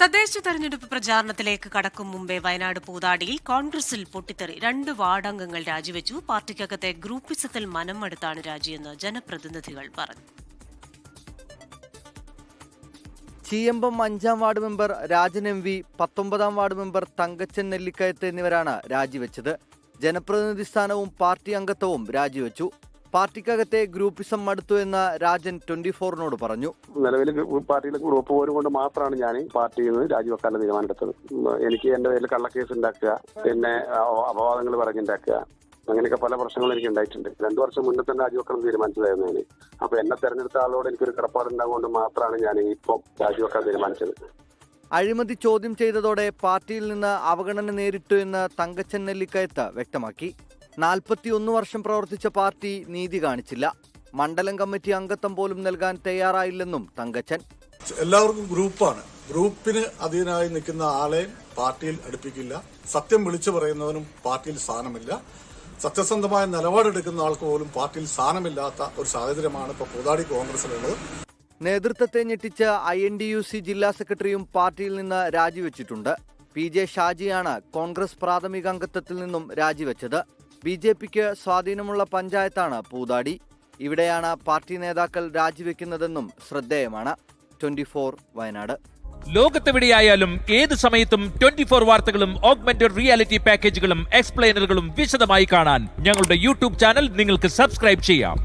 തദ്ദേശ തെരഞ്ഞെടുപ്പ് പ്രചാരണത്തിലേക്ക് കടക്കും മുമ്പേ വയനാട് പൂതാടിയിൽ കോൺഗ്രസിൽ പൊട്ടിത്തെറി. രണ്ട് വാർഡംഗങ്ങൾ രാജിവെച്ചു. പാർട്ടിക്കകത്തെ ഗ്രൂപ്പിസത്തിൽ മനം മടുത്താണ് രാജിയെന്ന് ജനപ്രതിനിധികൾ പറഞ്ഞു. ചീയമ്പം അഞ്ചാം ward member Rajan M V പത്തൊമ്പതാം വാർഡ് മെമ്പർ തങ്കച്ചൻ നെല്ലിക്കയത്ത് എന്നിവരാണ് രാജിവെച്ചത്. ജനപ്രതിനിധി സ്ഥാനവും പാർട്ടി അംഗത്വവും രാജിവെച്ചു. പാർട്ടിക്കകത്തെ ഗ്രൂപ്പിസം മടുത്തു എന്ന രാജൻ ട്വന്റി ഫോറിനോട് പറഞ്ഞു. നിലവിൽ പാർട്ടിയിലെ ഗ്രൂപ്പ് പോരും കൊണ്ട് മാത്രമാണ് ഞാൻ പാർട്ടിയിൽ നിന്ന് രാജിവെക്കാനുള്ള തീരുമാനമെടുത്തത്. എനിക്ക് എന്റെ പേരിൽ കള്ളക്കേസ് ഉണ്ടാക്കുക പിന്നെ അപവാദങ്ങൾ പറഞ്ഞുണ്ടാക്കുക അങ്ങനെയൊക്കെ പല പ്രശ്നങ്ങളും എനിക്ക് ഉണ്ടായിട്ടുണ്ട്. രണ്ടു വർഷം മുന്നേ തന്നെ രാജിവെക്കണം തീരുമാനിച്ചതായിരുന്നു ഞാൻ അപ്പൊ എന്നെ തെരഞ്ഞെടുത്ത ആളോട് എനിക്കൊരു കടപ്പാടുണ്ടാകൊണ്ട് മാത്രമാണ് ഞാൻ ഇപ്പം രാജിവെക്കാൻ തീരുമാനിച്ചത്. അഴിമതി ചോദ്യം ചെയ്തതോടെ പാർട്ടിയിൽ നിന്ന് അവഗണന നേരിട്ടു എന്ന് തങ്കച്ചൻ നെല്ലിക്കയത്ത് വ്യക്തമാക്കി. നാൽപ്പത്തിയൊന്ന് വർഷം പ്രവർത്തിച്ച പാർട്ടി നീതി കാണിച്ചില്ല. മണ്ഡലം കമ്മിറ്റി അംഗത്വം പോലും നൽകാൻ തയ്യാറായില്ലെന്നും തങ്കച്ചൻ. എല്ലാവർക്കും ഗ്രൂപ്പാണ്. ഗ്രൂപ്പിന് അധീനായി നിൽക്കുന്ന ആളെ പാർട്ടിയിൽ അടുപ്പിക്കില്ല. സത്യം വിളിച്ചു പറയുന്നവനും പാർട്ടിയിൽ സ്ഥാനമില്ല. സത്യസന്ധമായ നിലപാടെടുക്കുന്ന ആൾക്ക് പോലും പാർട്ടിയിൽ സ്ഥാനമില്ലാത്ത ഒരു സാഹചര്യമാണ് ഇപ്പോൾ പൂതാടി കോൺഗ്രസിലുള്ളത് നേതൃത്വത്തെ ഞെട്ടിച്ച് I N D U C ജില്ലാ സെക്രട്ടറിയും പാർട്ടിയിൽ നിന്ന് രാജിവെച്ചിട്ടുണ്ട്. പി ജെ ഷാജിയാണ് കോൺഗ്രസ് പ്രാഥമിക അംഗത്വത്തിൽ നിന്നും രാജിവെച്ചത്. ബി ജെ പിക്ക് സ്വാധീനമുള്ള പഞ്ചായത്താണ് പൂതാടി. ഇവിടെയാണ് പാർട്ടി നേതാക്കൾ രാജിവെക്കുന്നതെന്നും ശ്രദ്ധേയമാണ്. ട്വന്റി വയനാട്. ലോകത്തെവിടെയായാലും ഏത് സമയത്തും ട്വന്റി ഫോർ വാർത്തകളും ഓഗ്മെന്റഡ് റിയാലിറ്റി പാക്കേജുകളും എക്സ്പ്ലെയിനറുകളും വിശദമായി കാണാൻ ഞങ്ങളുടെ യൂട്യൂബ് ചാനൽ നിങ്ങൾക്ക് സബ്സ്ക്രൈബ് ചെയ്യാം.